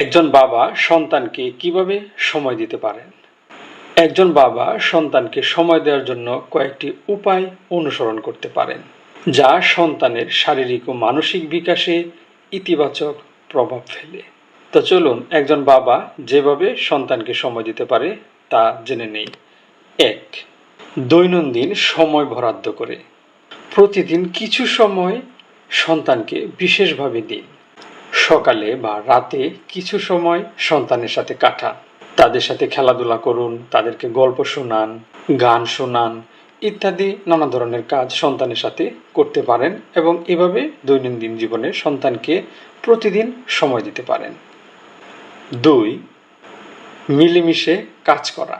একজন বাবা সন্তানকে কীভাবে সময় দিতে পারেন? একজন বাবা সন্তানকে সময় দেওয়ার জন্য কয়েকটি উপায় অনুসরণ করতে পারেন, যা সন্তানের শারীরিক ও মানসিক বিকাশে ইতিবাচক প্রভাব ফেলে। তো চলুন, একজন বাবা যেভাবে সন্তানকে সময় দিতে পারে তা জেনে নেই। এক, দৈনন্দিন সময় বরাদ্দ করে। প্রতিদিন কিছু সময় সন্তানকে বিশেষভাবে দিন। সকালে বা রাতে কিছু সময় সন্তানের সাথে কাটান। তাদের সাথে খেলাধুলা করুন, তাদেরকে গল্প শোনান, গান শোনান ইত্যাদি নানা ধরনের কাজ সন্তানের সাথে করতে পারেন এবং এভাবে দৈনন্দিন জীবনে সন্তানকে প্রতিদিন সময় দিতে পারেন। দুই, মিলেমিশে কাজ করা।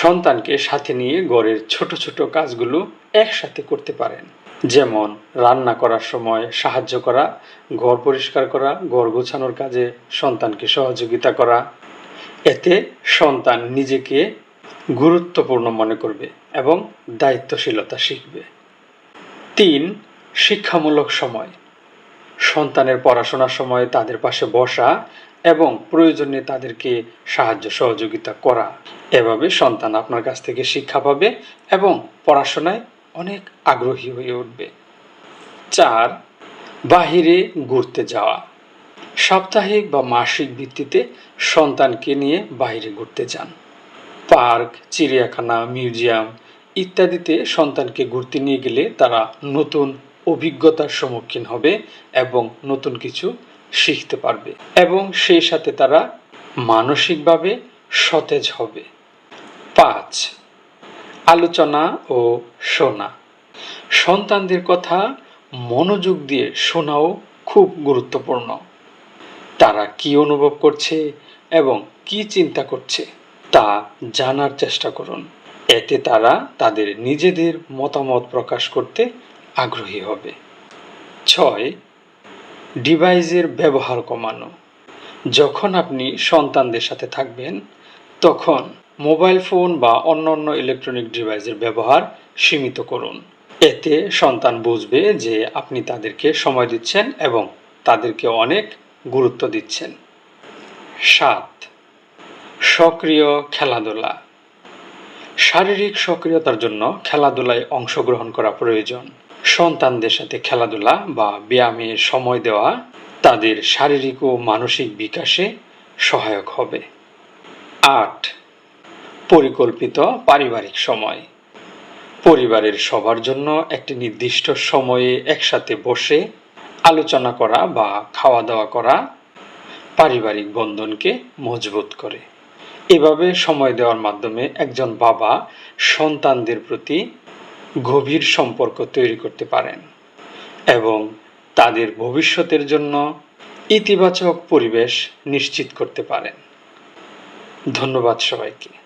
সন্তানকে সাথে নিয়ে ঘরের ছোট ছোট কাজগুলো একসাথে করতে পারেন। যেমন রান্না করার সময় সাহায্য করা, ঘর পরিষ্কার করা, ঘর গোছানোর কাজে সন্তানকে সহযোগিতা করা। এতে সন্তান নিজেকে গুরুত্বপূর্ণ মনে করবে এবং দায়িত্বশীলতা শিখবে। তিন, শিক্ষামূলক সময়। সন্তানের পড়াশোনার সময় তাদের পাশে বসা এবং প্রয়োজনে তাদেরকে সাহায্য সহযোগিতা করা। এভাবে সন্তান আপনার কাছ থেকে শিক্ষা পাবে এবং পড়াশোনায় অনেক আগ্রহী হয়ে উঠবে। চার, বাহিরে ঘুরতে যাওয়া। সাপ্তাহিক বা মাসিক ভিত্তিতে সন্তানকে নিয়ে বাইরে ঘুরতে যান। পার্ক, চিড়িয়াখানা, মিউজিয়াম ইত্যাদিতে সন্তানকে ঘুরতে নিয়ে গেলে তারা নতুন অভিজ্ঞতার সম্মুখীন হবে এবং নতুন কিছু শিখতে পারবে এবং সেই সাথে তারা মানসিকভাবে সতেজ হবে। পাঁচ আলোচনা ও শোনা। সন্তানদের কথা মনোযোগ দিয়ে শোনাও খুব গুরুত্বপূর্ণ। তারা কি অনুভব করছে এবং কি চিন্তা করছে তা জানার চেষ্টা করুন। এতে তারা তাদের নিজেদের মতামত প্রকাশ করতে আগ্রহী হবে। ছয়, ডিভাইসের ব্যবহার কমানো। যখন আপনি সন্তানদের সাথে থাকবেন তখন মোবাইল ফোন বা অন্যান্য ইলেকট্রনিক ডিভাইসের ব্যবহার সীমিত করুন। এতে সন্তান বুঝবে যে আপনি তাদেরকে সময় দিচ্ছেন এবং তাদেরকে অনেক গুরুত্ব দিচ্ছেন। সাত, সক্রিয় খেলাধুলা। শারীরিক সক্রিয়তার জন্য খেলাধুলায় অংশগ্রহণ করা প্রয়োজন। সন্তানদের সাথে খেলাধুলা বা ব্যায়ামে সময় দেওয়া তাদের শারীরিক ও মানসিক বিকাশে সহায়ক হবে। আট। পরিকল্পিত পারিবারিক সময়। পরিবারের সবার জন্য একটি নির্দিষ্ট সময়ে একসাথে বসে আলোচনা করা বা খাওয়া দাওয়া করা পারিবারিক বন্ধনকে মজবুত করে। এভাবে সময় দেওয়ার মাধ্যমে একজন বাবা সন্তানদের প্রতি গভীর সম্পর্ক তৈরি করতে পারেন এবং তাদের ভবিষ্যতের জন্য ইতিবাচক পরিবেশ নিশ্চিত করতে পারেন। ধন্যবাদ সবাইকে।